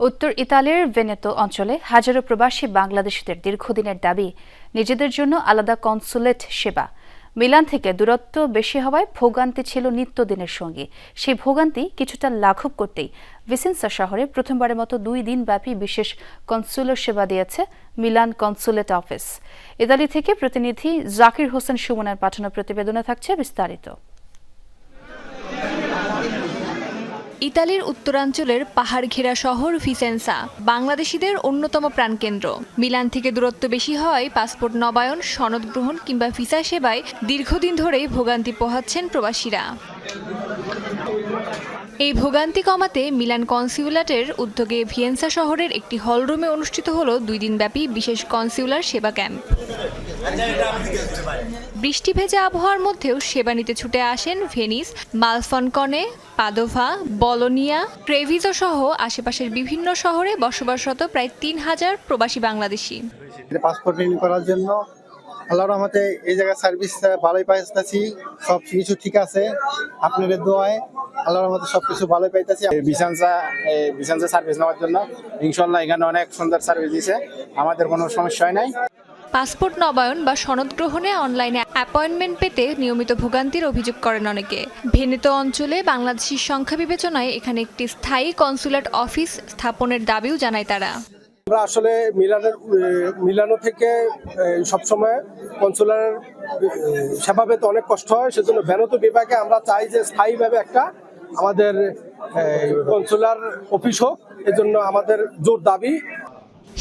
উত্তর ইতালির ভেনেতো অঞ্চলে হাজারো প্রবাসী বাংলাদেশিদের দীর্ঘদিনের দাবি, নিজেদের জন্য আলাদা কনসুলেট সেবা। মিলান থেকে দূরত্ব বেশি হওয়ায় ভোগান্তি ছিল নিত্যদিনের সঙ্গী। সেই ভোগান্তি কিছুটা লাঘব করতেই ভিসেন্সা শহরে প্রথমবারের মতো দুই দিন ব্যাপী বিশেষ কনসুলার সেবা দিয়েছে মিলান কনসুলেট অফিস। ইতালি থেকে প্রতিনিধি জাকির হোসেন সুমনার পাঠানো প্রতিবেদনে থাকছে বিস্তারিত। ইতালির উত্তরাঞ্চলের পাহাড় ঘেরা শহর ভিসেন্সা, বাংলাদেশিদের অন্যতম প্রাণকেন্দ্র। মিলান থেকে দূরত্ব বেশি হওয়ায় পাসপোর্ট নবায়ন, সনদ গ্রহণ কিংবা ভিসা সেবায় দীর্ঘদিন ধরেই ভোগান্তি পোহাচ্ছেন প্রবাসীরা। এই ভোগান্তি কমাতে মিলান কনসিউলেটের উদ্যোগে ভিয়েন্সা শহরের একটি হলরুমে অনুষ্ঠিত হল দুই দিনব্যাপী বিশেষ কনসিউলার সেবা ক্যাম্প। বৃষ্টি ভেজা আবহাওয়ার মধ্যেও সেবা নিতে ছুটে আসেন ভেনিস মালফনকনে পাদোভা বলোনিয়া ট্রেভিজো সহ আশেপাশের বিভিন্ন শহরে বসবাসরত প্রায় তিন হাজার প্রবাসী বাংলাদেশি। পাসপোর্ট রিনিউ করার জন্য আল্লাহর রহমতে এই জায়গায় সার্ভিস ভালোই পাইতেছি সব কিছু ঠিক আছে। আপনাদের দোয়ায় আল্লাহর রহমতে সব কিছু ভালোই পাইতেছি। বিশানসা বিশানসা সার্ভিস নেওয়ার জন্য ইনশাল্লাহ এখানে অনেক সুন্দর সার্ভিস দিছে আমাদের কোনো সমস্যা হয় নাই। পাসপোর্ট নবায়ন বা সনদ গ্রহণে অনলাইনে অ্যাপয়েন্টমেন্ট পেতে নিয়মিত ভোগান্তির অভিযোগ করেন অনেকে। ভেনেতো অঞ্চলে বাংলাদেশির সংখ্যা বিবেচনায় এখানে একটি স্থায়ী কনসুলেট অফিস স্থাপনের দাবিও জানায় তারা। আমরা আসলে মিলানের মিলানো থেকে সবসময় কনসুলার সেবা পেতে অনেক কষ্ট হয়, সেজন্য ভ্যানত বিভাগে আমরা চাই যে স্থায়ীভাবে একটা আমাদের কনসুলার অফিস হোক, এজন্য আমাদের জোর দাবি।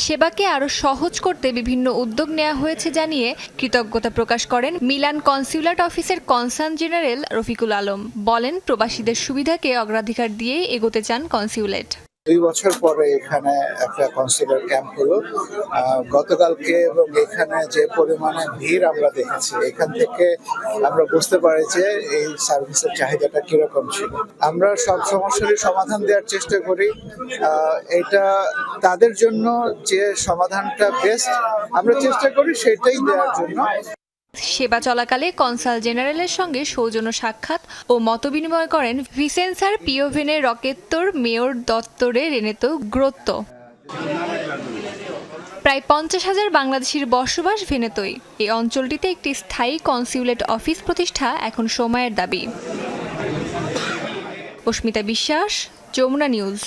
সেবাকে আরও সহজ করতে বিভিন্ন উদ্যোগ নেওয়া হয়েছে জানিয়ে কৃতজ্ঞতা প্রকাশ করেন মিলান কনসিউলেট অফিসের কনসার্ন জেনারেল রফিকুল আলম। বলেন, প্রবাসীদের সুবিধাকে অগ্রাধিকার দিয়ে এগোতে চান কনসিউলেট দুই বছর পরে এখানে একটা কনসিলার ক্যাম্প হলো। গতকালকে এবং এখানে যে পরিমাণে ভিড় আমরা দেখেছি, এখান থেকে আমরা বুঝতে পারি যে এই সার্ভিসের চাহিদাটা কীরকম ছিল। আমরা সব সমস্যারই সমাধান দেওয়ার চেষ্টা করি। এটা তাদের জন্য যে সমাধানটা বেস্ট আমরা চেষ্টা করি সেটাই দেওয়ার জন্য। সেবা চলাকালে কনসাল জেনারেলের সঙ্গে সৌজন্য সাক্ষাৎ ও মতবিনিময় করেন ভিসেন্সার পিওভেনের রকেত্তর মেয়র দত্তরে রেনেতো গ্রোত্ত। প্রায় পঞ্চাশ হাজার বাংলাদেশির বসবাস ভেনেতোই এই অঞ্চলটিতে একটি স্থায়ী কনসিউলেট অফিস প্রতিষ্ঠা এখন সময়ের দাবি। অস্মিতা বিশ্বাস, যমুনা নিউজ।